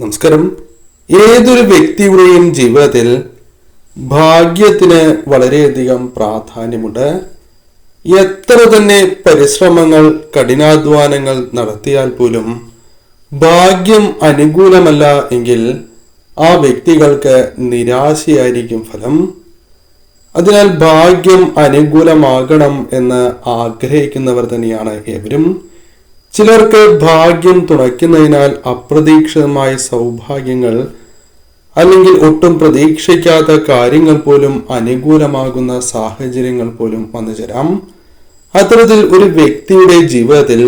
നമസ്കാരം. ഏതൊരു വ്യക്തിയുടെയും ജീവിതത്തിൽ ഭാഗ്യത്തിന് വളരെയധികം പ്രാധാന്യമുണ്ട്. എത്ര തന്നെ പരിശ്രമങ്ങൾ കഠിനാധ്വാനങ്ങൾ നടത്തിയാൽ പോലും ഭാഗ്യം അനുകൂലമല്ല എങ്കിൽ ആ വ്യക്തികൾക്ക് നിരാശയായിരിക്കും ഫലം. അതിനാൽ ഭാഗ്യം അനുകൂലമാകണം എന്ന് ആഗ്രഹിക്കുന്നവർ തന്നെയാണ് ഏവരും. ചിലർക്ക് ഭാഗ്യം തുണയ്ക്കുന്നതിനാൽ അപ്രതീക്ഷിതമായ സൗഭാഗ്യങ്ങൾ അല്ലെങ്കിൽ ഒട്ടും പ്രതീക്ഷിക്കാത്ത കാര്യങ്ങൾ പോലും അനുകൂലമാകുന്ന സാഹചര്യങ്ങൾ പോലും വന്നു ചേരാം അത്തരത്തിൽ ഒരു വ്യക്തിയുടെ ജീവിതത്തിൽ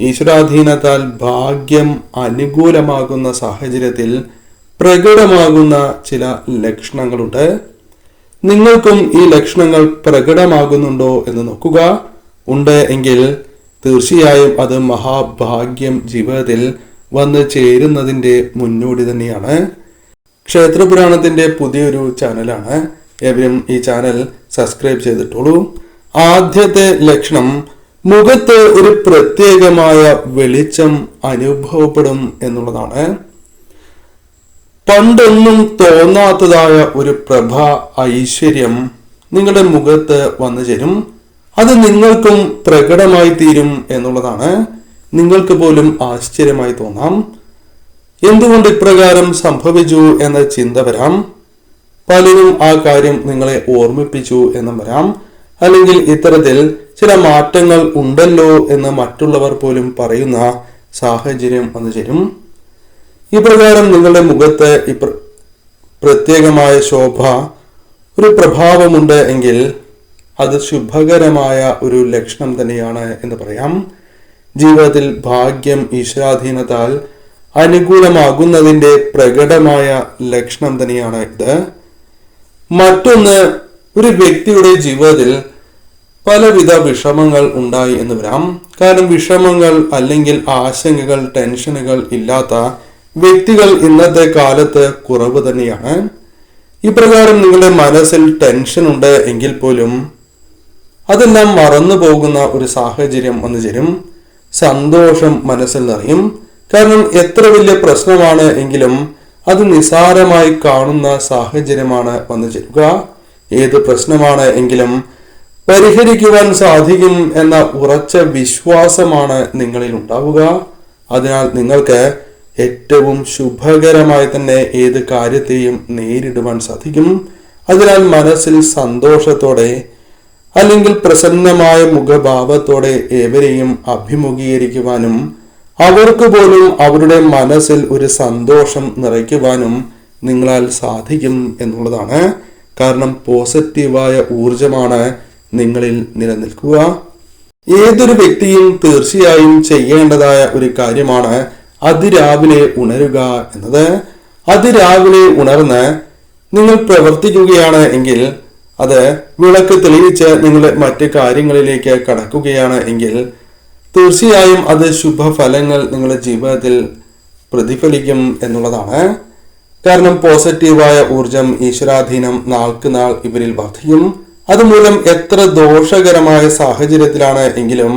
ഈശ്വരാധീനത്താൽ ഭാഗ്യം അനുകൂലമാകുന്ന സാഹചര്യത്തിൽ പ്രകടമാകുന്ന ചില ലക്ഷണങ്ങളുണ്ട്. നിങ്ങൾക്കും ഈ ലക്ഷണങ്ങൾ പ്രകടമാകുന്നുണ്ടോ എന്ന് നോക്കുക. ഉണ്ട് എങ്കിൽ തീർച്ചയായും അത് മഹാഭാഗ്യം ജീവിതത്തിൽ വന്നു ചേരുന്നതിന്റെ മുന്നോടി തന്നെയാണ്. ക്ഷേത്രപുരാണത്തിന്റെ പുതിയൊരു ചാനലാണ്. എവരും ഈ ചാനൽ സബ്സ്ക്രൈബ് ചെയ്തിട്ടുള്ളൂ. ആദ്യത്തെ ലക്ഷണം മുഖത്ത് ഒരു പ്രത്യേകമായ വെളിച്ചം അനുഭവപ്പെടും എന്നുള്ളതാണ്. പണ്ടൊന്നും തോന്നാത്തതായ ഒരു പ്രഭ ഐശ്വര്യം നിങ്ങളുടെ മുഖത്ത് വന്നു ചേരും. അത് നിങ്ങൾക്കും പ്രകടമായി തീരും എന്നുള്ളതാണ്. നിങ്ങൾക്ക് പോലും ആശ്ചര്യമായി തോന്നാം. എന്തുകൊണ്ട് ഇപ്രകാരം സംഭവിച്ചു എന്ന ചിന്ത വരാം. പലരും ആ കാര്യം നിങ്ങളെ ഓർമ്മിപ്പിച്ചു എന്നും വരാം. അല്ലെങ്കിൽ ഇത്തരത്തിൽ ചില മാറ്റങ്ങൾ ഉണ്ടല്ലോ എന്ന് മറ്റുള്ളവർ പോലും പറയുന്ന സാഹചര്യം വന്നു ചേരും. ഇപ്രകാരം നിങ്ങളുടെ മുഖത്ത് പ്രത്യേകമായ ശോഭ ഒരു പ്രഭാവമുണ്ട് എങ്കിൽ അത് ശുഭകരമായ ഒരു ലക്ഷണം തന്നെയാണ് എന്ന് പറയാം. ജീവിതത്തിൽ ഭാഗ്യം ഈശ്വരാധീനത്താൽ അനുകൂലമാകുന്നതിന്റെ പ്രകടമായ ലക്ഷണം തന്നെയാണ് ഇത്. മറ്റൊന്ന് ഒരു വ്യക്തിയുടെ ജീവിതത്തിൽ പലവിധ വിഷമങ്ങൾ ഉണ്ടായി എന്ന് വരാം. കാരണം വിഷമങ്ങൾ അല്ലെങ്കിൽ ആശങ്കകൾ ടെൻഷനുകൾ ഇല്ലാത്ത വ്യക്തികൾ ഇന്നത്തെ കാലത്ത് കുറവ് തന്നെയാണ്. ഇപ്രകാരം നിങ്ങളുടെ മനസ്സിൽ ടെൻഷൻ ഉണ്ട് എങ്കിൽ പോലും അതെല്ലാം മറന്നു പോകുന്ന ഒരു സാഹചര്യം വന്നു ചേരും. സന്തോഷം മനസ്സിൽ നിറയും. കാരണം എത്ര വലിയ പ്രശ്നമാണ് എങ്കിലും അത് നിസാരമായി കാണുന്ന സാഹചര്യമാണ് വന്നു ചേരുക. ഏത് പ്രശ്നമാണ് എങ്കിലും പരിഹരിക്കുവാൻ സാധിക്കും എന്ന ഉറച്ച വിശ്വാസമാണ് നിങ്ങളിൽ ഉണ്ടാവുക. അതിനാൽ നിങ്ങൾക്ക് ഏറ്റവും ശുഭകരമായി തന്നെ ഏത് കാര്യത്തെയും നേരിടുവാൻ സാധിക്കും. അതിനാൽ മനസ്സിൽ സന്തോഷത്തോടെ അല്ലെങ്കിൽ പ്രസന്നമായ മുഖഭാവത്തോടെ ഏവരെയും അഭിമുഖീകരിക്കുവാനും അവർക്ക് പോലും അവരുടെ മനസ്സിൽ ഒരു സന്തോഷം നിറയ്ക്കുവാനും നിങ്ങളാൽ സാധിക്കും എന്നുള്ളതാണ്. കാരണം പോസിറ്റീവായ ഊർജമാണ് നിങ്ങളിൽ നിലനിൽക്കുക. ഏതൊരു വ്യക്തിയും തീർച്ചയായും ചെയ്യേണ്ടതായ ഒരു കാര്യമാണ് അതിരാവിലെ ഉണരുക എന്നത്. അതിരാവിലെ ഉണർന്ന് നിങ്ങൾ പ്രവർത്തിക്കുകയാണ് എങ്കിൽ അത് വിളക്ക് തെളിയിച്ച് നിങ്ങളുടെ മറ്റ് കാര്യങ്ങളിലേക്ക് കടക്കുകയാണ് എങ്കിൽ തീർച്ചയായും അത് ശുഭഫലങ്ങൾ നിങ്ങളുടെ ജീവിതത്തിൽ പ്രതിഫലിക്കും എന്നുള്ളതാണ്. കാരണം പോസിറ്റീവായ ഊർജം ഈശ്വരാധീനം നാൾക്ക് നാൾ ഇവരിൽ വർദ്ധിക്കും അതുമൂലം എത്ര ദോഷകരമായ സാഹചര്യത്തിലാണ് എങ്കിലും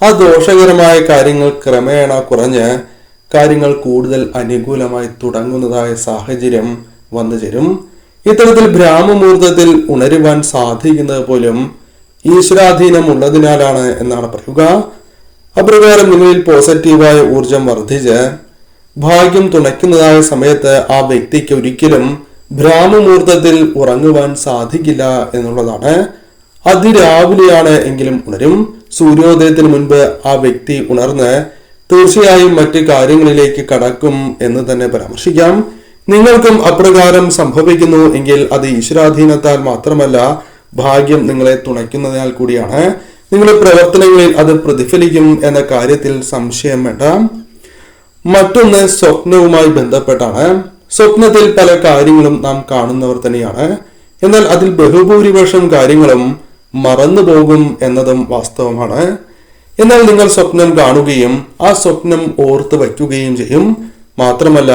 ആ ദോഷകരമായ കാര്യങ്ങൾ ക്രമേണ കുറഞ്ഞ് കാര്യങ്ങൾ കൂടുതൽ അനുകൂലമായി തുടങ്ങുന്നതായ സാഹചര്യം വന്നു ചേരും ഇത്തരത്തിൽ ബ്രാഹ്മമുഹൂർത്തത്തിൽ ഉണരുവാൻ സാധിക്കുന്നത് പോലും ഈശ്വരാധീനം ഉള്ളതിനാലാണ് എന്നാണ് പറയുക. അപ്രകാരം നിങ്ങളിൽ പോസിറ്റീവായ ഊർജം വർദ്ധിച്ച് ഭാഗ്യം തുണയ്ക്കുന്നതായ സമയത്ത് ആ വ്യക്തിക്ക് ഒരിക്കലും ബ്രാഹ്മമുഹൂർത്തത്തിൽ ഉറങ്ങുവാൻ സാധിക്കില്ല എന്നുള്ളതാണ്. അതിരാവിലെയാണ് എങ്കിലും ഉണരും. സൂര്യോദയത്തിന് മുൻപ് ആ വ്യക്തി ഉണർന്ന് തീർച്ചയായും മറ്റ് കാര്യങ്ങളിലേക്ക് കടക്കും എന്ന് തന്നെ പരാമർശിക്കാം. നിങ്ങൾക്കും അപ്രകാരം സംഭവിക്കുന്നു എങ്കിൽ അത് ഈശ്വരാധീനത്താൽ മാത്രമല്ല ഭാഗ്യം നിങ്ങളെ തുണയ്ക്കുന്നതിനാൽ കൂടിയാണ്. നിങ്ങളുടെ പ്രവർത്തനങ്ങളിൽ അത് പ്രതിഫലിക്കും എന്ന കാര്യത്തിൽ സംശയം വേണ്ട. മറ്റൊന്ന് സ്വപ്നവുമായി ബന്ധപ്പെട്ടാണ്. സ്വപ്നത്തിൽ പല കാര്യങ്ങളും നാം കാണുന്നവർ തന്നെയാണ്. എന്നാൽ അതിൽ ബഹുഭൂരിപക്ഷം കാര്യങ്ങളും മറന്നു പോകും എന്നതും വാസ്തവമാണ്. എന്നാൽ നിങ്ങൾ സ്വപ്നം കാണുകയും ആ സ്വപ്നം ഓർത്ത് വയ്ക്കുകയും ചെയ്യും. മാത്രമല്ല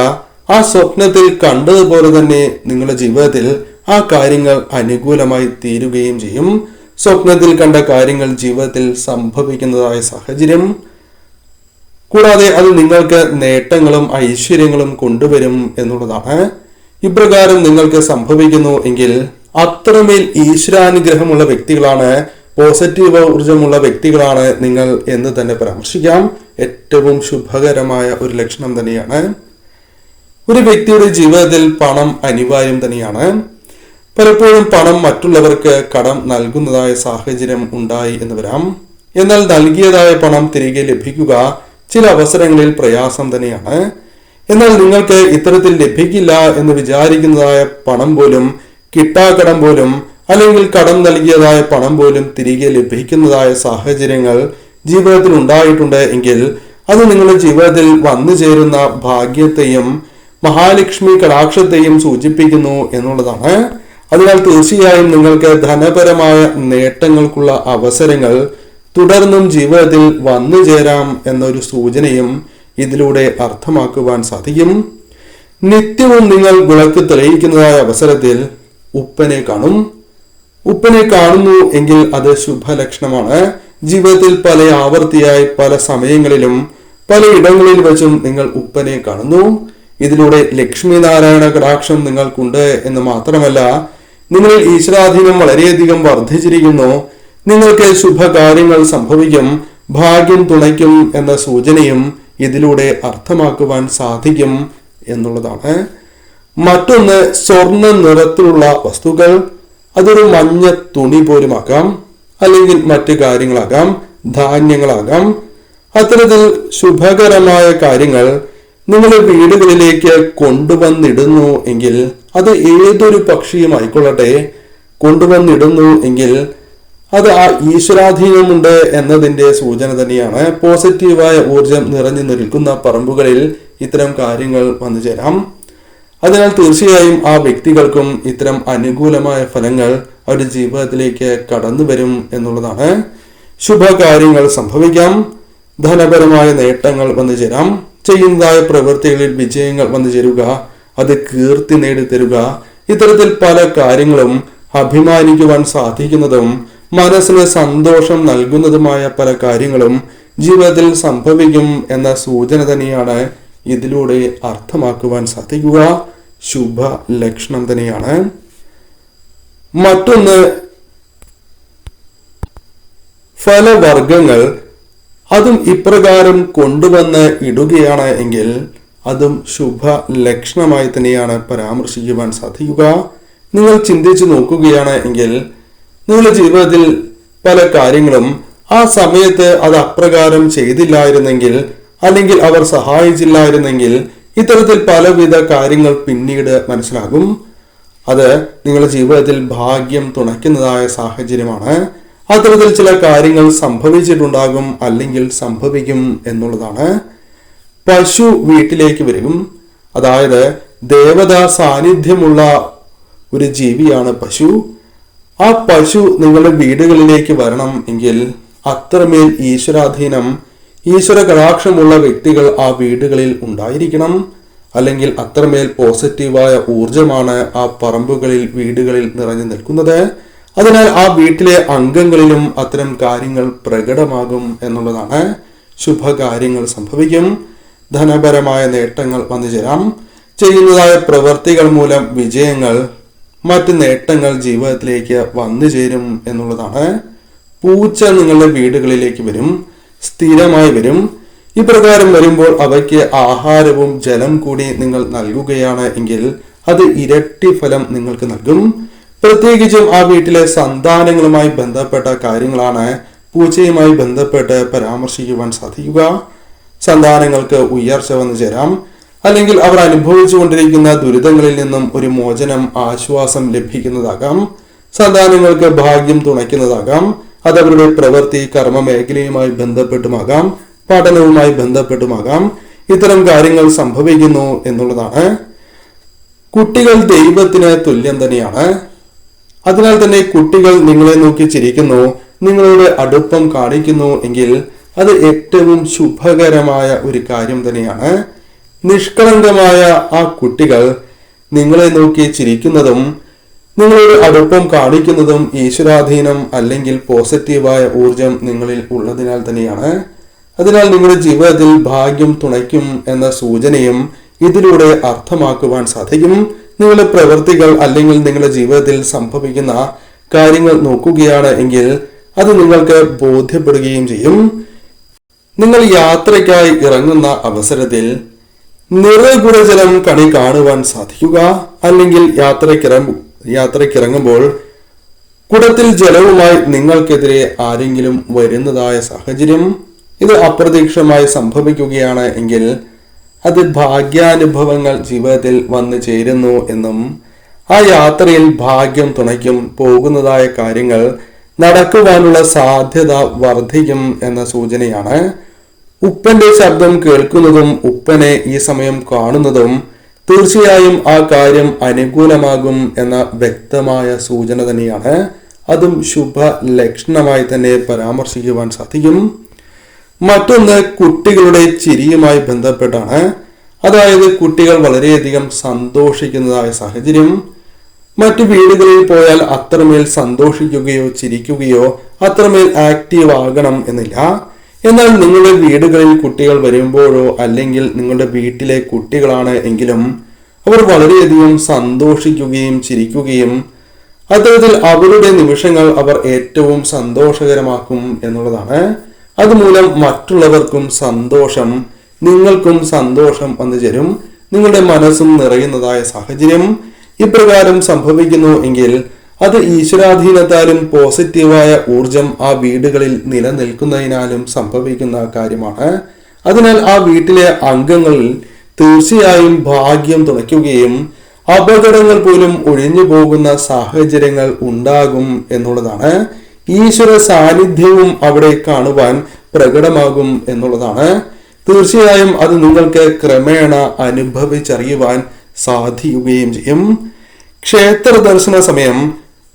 ആ സ്വപ്നത്തിൽ കണ്ടതുപോലെ തന്നെ നിങ്ങളുടെ ജീവിതത്തിൽ ആ കാര്യങ്ങൾ അനുകൂലമായി തീരുകയും ചെയ്യും. സ്വപ്നത്തിൽ കണ്ട കാര്യങ്ങൾ ജീവിതത്തിൽ സംഭവിക്കുന്നതായ സാഹചര്യം. കൂടാതെ അത് നിങ്ങൾക്ക് നേട്ടങ്ങളും ഐശ്വര്യങ്ങളും കൊണ്ടുവരും എന്നുള്ളതാണ്. ഇപ്രകാരം നിങ്ങൾക്ക് സംഭവിക്കുന്നു എങ്കിൽ അത്രമേൽ ഈശ്വരാനുഗ്രഹമുള്ള വ്യക്തികളാണ് പോസിറ്റീവ് ഊർജമുള്ള വ്യക്തികളാണ് നിങ്ങൾ എന്ന് തന്നെ പരാമർശിക്കാം. ഏറ്റവും ശുഭകരമായ ഒരു ലക്ഷണം തന്നെയാണ്. ഒരു വ്യക്തിയുടെ ജീവിതത്തിൽ പണം അനിവാര്യം തന്നെയാണ്. പലപ്പോഴും പണം മറ്റുള്ളവർക്ക് കടം നൽകുന്നതായ സാഹചര്യം ഉണ്ടായി എന്ന് വരാം. എന്നാൽ നൽകിയതായ പണം തിരികെ ലഭിക്കുക ചില അവസരങ്ങളിൽ പ്രയാസം തന്നെയാണ്. എന്നാൽ നിങ്ങൾക്ക് ഇത്തരത്തിൽ ലഭിക്കില്ല എന്ന് വിചാരിക്കുന്നതായ പണം പോലും കിട്ടാക്കടം പോലും അല്ലെങ്കിൽ കടം നൽകിയതായ പണം പോലും തിരികെ ലഭിക്കുന്നതായ സാഹചര്യങ്ങൾ ജീവിതത്തിൽ ഉണ്ടായിട്ടുണ്ട് എങ്കിൽ അത് നിങ്ങളുടെ ജീവിതത്തിൽ വന്നു ചേരുന്ന ഭാഗ്യത്തെയും മഹാലക്ഷ്മി കടാക്ഷത്തെയും സൂചിപ്പിക്കുന്നു എന്നുള്ളതാണ്. അതിനാൽ തീർച്ചയായും നിങ്ങൾക്ക് ധനപരമായ നേട്ടങ്ങൾക്കുള്ള അവസരങ്ങൾ തുടർന്നും ജീവിതത്തിൽ വന്നു ചേരാം എന്നൊരു സൂചനയും ഇതിലൂടെ അർത്ഥമാക്കുവാൻ സാധിക്കും. നിത്യവും നിങ്ങൾ വിളക്ക് തെളിയിക്കുന്നതായ അവസരത്തിൽ ഉപ്പനെ കാണും. ഉപ്പനെ കാണുന്നു എങ്കിൽ അത് ശുഭലക്ഷണമാണ്. ജീവിതത്തിൽ പല ആവർത്തിയായി പല സമയങ്ങളിലും പല ഇടങ്ങളിൽ വെച്ചും നിങ്ങൾ ഉപ്പനെ കാണുന്നു. ഇതിലൂടെ ലക്ഷ്മി നാരായണ കടാക്ഷം നിങ്ങൾക്കുണ്ട് എന്ന് മാത്രമല്ല നിങ്ങളിൽ ഈശ്വരാധീനം വളരെയധികം വർദ്ധിച്ചിരിക്കുന്നു. നിങ്ങൾക്ക് ശുഭകാര്യങ്ങൾ സംഭവിക്കും ഭാഗ്യം തുണയ്ക്കും എന്ന സൂചനയും ഇതിലൂടെ അർത്ഥമാക്കുവാൻ സാധിക്കും എന്നുള്ളതാണ്. മറ്റൊന്ന് സ്വർണ നിറത്തിലുള്ള വസ്തുക്കൾ. അതൊരു മഞ്ഞ തുണി പോലുമാകാം അല്ലെങ്കിൽ മറ്റു കാര്യങ്ങളാകാം ധാന്യങ്ങളാകാം. അത്തരത്തിൽ ശുഭകരമായ കാര്യങ്ങൾ നിങ്ങളുടെ വീടുകളിലേക്ക് കൊണ്ടുവന്നിടുന്നു എങ്കിൽ അത് ഏതൊരു പക്ഷിയും ആയിക്കൊള്ളട്ടെ കൊണ്ടുവന്നിടുന്നു എങ്കിൽ അത് ആ ഈശ്വരാധീനമുണ്ട് എന്നതിന്റെ സൂചന തന്നെയാണ്. പോസിറ്റീവായ ഊർജം നിറഞ്ഞു നിൽക്കുന്ന പറമ്പുകളിൽ ഇത്തരം കാര്യങ്ങൾ വന്നു ചേരാം. അതിനാൽ തീർച്ചയായും ആ വ്യക്തികൾക്കും ഇത്തരം അനുകൂലമായ ഫലങ്ങൾ അവരുടെ ജീവിതത്തിലേക്ക് കടന്നു വരും എന്നുള്ളതാണ്. ശുഭകാര്യങ്ങൾ സംഭവിക്കാം. ധനപരമായ നേട്ടങ്ങൾ വന്നു ചേരാം. ചെയ്യുന്നതായ പ്രവൃത്തികളിൽ വിജയങ്ങൾ വന്നു ചേരുക അത് കീർത്തി നേടിത്തരുക ഇത്തരത്തിൽ പല കാര്യങ്ങളും അഭിമാനിക്കുവാൻ സാധിക്കുന്നതും മനസ്സിന് സന്തോഷം നൽകുന്നതുമായ പല കാര്യങ്ങളും ജീവിതത്തിൽ സംഭവിക്കും എന്ന സൂചന തന്നെയാണ് ഇതിലൂടെ അർത്ഥമാക്കുവാൻ സാധിക്കുക. ശുഭ ലക്ഷണം തന്നെയാണ്. മറ്റൊന്ന് ഫലവർഗങ്ങൾ അതും ഇപ്രകാരം കൊണ്ടുവന്ന് ഇടുകയാണ് എങ്കിൽ അതും ശുഭ ലക്ഷണമായി തന്നെയാണ് പരാമർശിക്കുവാൻ സാധിക്കുക. നിങ്ങൾ ചിന്തിച്ചു നോക്കുകയാണ് എങ്കിൽ നിങ്ങളുടെ ജീവിതത്തിൽ പല കാര്യങ്ങളും ആ സമയത്ത് അത് അപ്രകാരം ചെയ്തില്ലായിരുന്നെങ്കിൽ അല്ലെങ്കിൽ അവർ സഹായിച്ചില്ലായിരുന്നെങ്കിൽ ഇത്തരത്തിൽ പലവിധ കാര്യങ്ങൾ പിന്നീട് മനസ്സിലാകും. അത് നിങ്ങളുടെ ജീവിതത്തിൽ ഭാഗ്യം തുണയ്ക്കുന്നതായ സാഹചര്യമാണ്. അത്തരത്തിൽ ചില കാര്യങ്ങൾ സംഭവിച്ചിട്ടുണ്ടാകും അല്ലെങ്കിൽ സംഭവിക്കും എന്നുള്ളതാണ്. പശു വീട്ടിലേക്ക് വരും. അതായത് ദേവതാ സാന്നിധ്യമുള്ള ഒരു ജീവിയാണ് പശു. ആ പശു നിങ്ങളുടെ വീടുകളിലേക്ക് വരണം എങ്കിൽ അത്രമേൽ ഈശ്വരാധീനം ഈശ്വര കടാക്ഷമുള്ള വ്യക്തികൾ ആ വീടുകളിൽ ഉണ്ടായിരിക്കണം. അല്ലെങ്കിൽ അത്രമേൽ പോസിറ്റീവായ ഊർജമാണ് ആ പറമ്പുകളിൽ വീടുകളിൽ നിറഞ്ഞു നിൽക്കുന്നത്. അതിനാൽ ആ വീട്ടിലെ അംഗങ്ങളിലും അത്തരം കാര്യങ്ങൾ പ്രകടമാകും എന്നുള്ളതാണ് ശുഭകാര്യങ്ങൾ സംഭവിക്കും. ധനപരമായ നേട്ടങ്ങൾ വന്നു ചേരാം. ചെയ്യുന്നതായ പ്രവർത്തികൾ മൂലം വിജയങ്ങൾ മറ്റ് നേട്ടങ്ങൾ ജീവിതത്തിലേക്ക് വന്നു ചേരും എന്നുള്ളതാണ്. പൂച്ച നിങ്ങളുടെ വീടുകളിലേക്ക് വരും സ്ഥിരമായി വരും. ഇപ്രകാരം വരുമ്പോൾ അവയ്ക്ക് ആഹാരവും ജലം കൂടി നിങ്ങൾ നൽകുകയാണ് എങ്കിൽ അത് ഇരട്ടി ഫലം നിങ്ങൾക്ക് നൽകും. പ്രത്യേകിച്ചും ആ വീട്ടിലെ സന്താനങ്ങളുമായി ബന്ധപ്പെട്ട കാര്യങ്ങളാണ് പൂച്ചയുമായി ബന്ധപ്പെട്ട് പരാമർശിക്കുവാൻ സാധിക്കുക. സന്താനങ്ങൾക്ക് ഉയർച്ച വന്നു ചേരാം. അല്ലെങ്കിൽ അവർ അനുഭവിച്ചു കൊണ്ടിരിക്കുന്ന ദുരിതങ്ങളിൽ നിന്നും ഒരു മോചനം ആശ്വാസം ലഭിക്കുന്നതാകാം. സന്താനങ്ങൾക്ക് ഭാഗ്യം തുണയ്ക്കുന്നതാകാം. അത് അവരുടെ പ്രവൃത്തി കർമ്മ മേഖലയുമായി ബന്ധപ്പെട്ടുമാകാം. പഠനവുമായി ബന്ധപ്പെട്ടുമാകാം. ഇത്തരം കാര്യങ്ങൾ സംഭവിക്കുന്നു എന്നുള്ളതാണ്. കുട്ടികൾ ദൈവത്തിന് തുല്യം തന്നെയാണ്. അതിനാൽ തന്നെ കുട്ടികൾ നിങ്ങളെ നോക്കി ചിരിക്കുന്നു നിങ്ങളോട് അടുപ്പം കാണിക്കുന്നു എങ്കിൽ അത് ഏറ്റവും ശുഭകരമായ ഒരു കാര്യം തന്നെയാണ്. നിഷ്കളങ്കമായ ആ കുട്ടികൾ നിങ്ങളെ നോക്കി ചിരിക്കുന്നതും നിങ്ങളോട് അടുപ്പം കാണിക്കുന്നതും ഈശ്വരാധീനം അല്ലെങ്കിൽ പോസിറ്റീവായ ഊർജം നിങ്ങളിൽ ഉള്ളതിനാൽ തന്നെയാണ്. അതിനാൽ നിങ്ങളുടെ ജീവിതത്തിൽ ഭാഗ്യം തുണയ്ക്കും എന്ന സൂചനയും ഇതിലൂടെ അർത്ഥമാക്കുവാൻ സാധിക്കും. നിങ്ങളുടെ പ്രവൃത്തികൾ അല്ലെങ്കിൽ നിങ്ങളുടെ ജീവിതത്തിൽ സംഭവിക്കുന്ന കാര്യങ്ങൾ നോക്കുകയാണ് എങ്കിൽ അത് നിങ്ങൾക്ക് ബോധ്യപ്പെടുകയും ചെയ്യും. നിങ്ങൾ യാത്രയ്ക്കായി ഇറങ്ങുന്ന അവസരത്തിൽ നിറകുടജലം കണി കാണുവാൻ സാധിക്കുക. അല്ലെങ്കിൽ യാത്രയ്ക്കിറങ്ങ യാത്രക്കിറങ്ങുമ്പോൾ കുടത്തിൽ ജലവുമായി നിങ്ങൾക്കെതിരെ ആരെങ്കിലും വരുന്നതായ സാഹചര്യം ഇത് അപ്രതീക്ഷിതമായി സംഭവിക്കുകയാണ് എങ്കിൽ അത് ഭാഗ്യാനുഭവങ്ങൾ ജീവിതത്തിൽ വന്നു ചേരുന്നു എന്നും ആ യാത്രയിൽ ഭാഗ്യം തുണയ്ക്കും പോകുന്നതായ കാര്യങ്ങൾ നടക്കുവാനുള്ള സാധ്യത വർദ്ധിക്കും എന്ന സൂചനയാണ്. ഉപ്പന്റെ ശബ്ദം കേൾക്കുന്നതും ഉപ്പനെ ഈ സമയം കാണുന്നതും തീർച്ചയായും ആ കാര്യം അനുകൂലമാകും എന്ന വ്യക്തമായ സൂചന തന്നെയാണ്. അതും ശുഭ ലക്ഷണമായി തന്നെ പരാമർശിക്കുവാൻ സാധിക്കും. മറ്റൊന്ന് കുട്ടികളുടെ ചിരിയുമായി ബന്ധപ്പെട്ടാണ്. അതായത് കുട്ടികൾ വളരെയധികം സന്തോഷിക്കുന്നതായ സാഹചര്യം. മറ്റു വീടുകളിൽ പോയാൽ അത്രമേൽ സന്തോഷിക്കുകയോ ചിരിക്കുകയോ അത്രമേൽ ആക്റ്റീവ് ആകണം എന്നില്ല. എന്നാൽ നിങ്ങളുടെ വീടുകളിൽ കുട്ടികൾ വരുമ്പോഴോ അല്ലെങ്കിൽ നിങ്ങളുടെ വീട്ടിലെ കുട്ടികളാണ് എങ്കിലും അവർ വളരെയധികം സന്തോഷിക്കുകയും ചിരിക്കുകയും അത്തരത്തിൽ അവരുടെ നിമിഷങ്ങൾ അവർ ഏറ്റവും സന്തോഷകരമാക്കും എന്നുള്ളതാണ്. അതുമൂലം മറ്റുള്ളവർക്കും സന്തോഷം നിങ്ങൾക്കും സന്തോഷം വന്നു ചേരും. നിങ്ങളുടെ മനസ്സും നിറയുന്നതായ സാഹചര്യം ഇപ്രകാരം സംഭവിക്കുന്നു എങ്കിൽ അത് ഈശ്വരാധീനത്താലും പോസിറ്റീവായ ഊർജം ആ വീടുകളിൽ നിലനിൽക്കുന്നതിനാലും സംഭവിക്കുന്ന കാര്യമാണ്. അതിനാൽ ആ വീട്ടിലെ അംഗങ്ങൾ തീർച്ചയായും ഭാഗ്യം തുണയ്ക്കുകയും അപകടങ്ങൾ പോലും ഒഴിഞ്ഞു പോകുന്ന സാഹചര്യങ്ങൾ ഉണ്ടാകും എന്നുള്ളതാണ് ഈശ്വര സാന്നിധ്യവും അവിടെ കാണുവാൻ പ്രകടമാകും എന്നുള്ളതാണ്. തീർച്ചയായും അത് നിങ്ങൾക്ക് ക്രമേണ അനുഭവിച്ചറിയുവാൻ സാധിക്കുകയും ചെയ്യും. ക്ഷേത്ര ദർശന സമയം.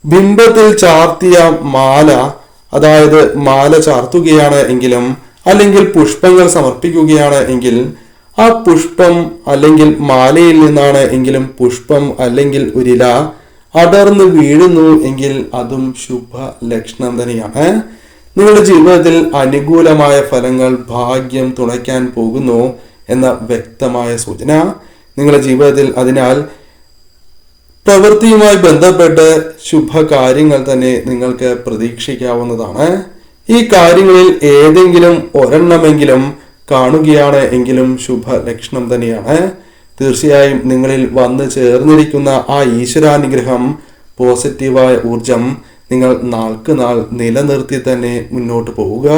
ബിംബത്തിൽ ചാർത്തിയ മാല അതായത് മാല ചാർത്തുകയാണ് എങ്കിലും അല്ലെങ്കിൽ പുഷ്പങ്ങൾ സമർപ്പിക്കുകയാണ് എങ്കിൽ ആ പുഷ്പം അല്ലെങ്കിൽ മാലയിൽ നിന്നാണ് എങ്കിലും പുഷ്പം അല്ലെങ്കിൽ ഒരില അടർന്നു വീഴുന്നു എങ്കിൽ അതും ശുഭ ലക്ഷണം തന്നെയാണ് നിങ്ങളുടെ ജീവിതത്തിൽ അനുകൂലമായ ഫലങ്ങൾ ഭാഗ്യം തുണയ്ക്കാൻ പോകുന്നു എന്ന വ്യക്തമായ സൂചന നിങ്ങളുടെ ജീവിതത്തിൽ. അതിനാൽ പ്രവൃത്തിയുമായി ബന്ധപ്പെട്ട് ശുഭകാര്യങ്ങൾ തന്നെ നിങ്ങൾക്ക് പ്രതീക്ഷിക്കാവുന്നതാണ്. ഈ കാര്യങ്ങളിൽ ഏതെങ്കിലും ഒരെണ്ണമെങ്കിലും കാണുകയാണ് എങ്കിലും ശുഭ ലക്ഷണം തന്നെയാണ്. തീർച്ചയായും നിങ്ങളിൽ വന്നു ചേർന്നിരിക്കുന്ന ആ ഈശ്വരാനുഗ്രഹം പോസിറ്റീവായ ഊർജം നിങ്ങൾ നാൾക്ക് നാൾ നിലനിർത്തി തന്നെ മുന്നോട്ട് പോവുക.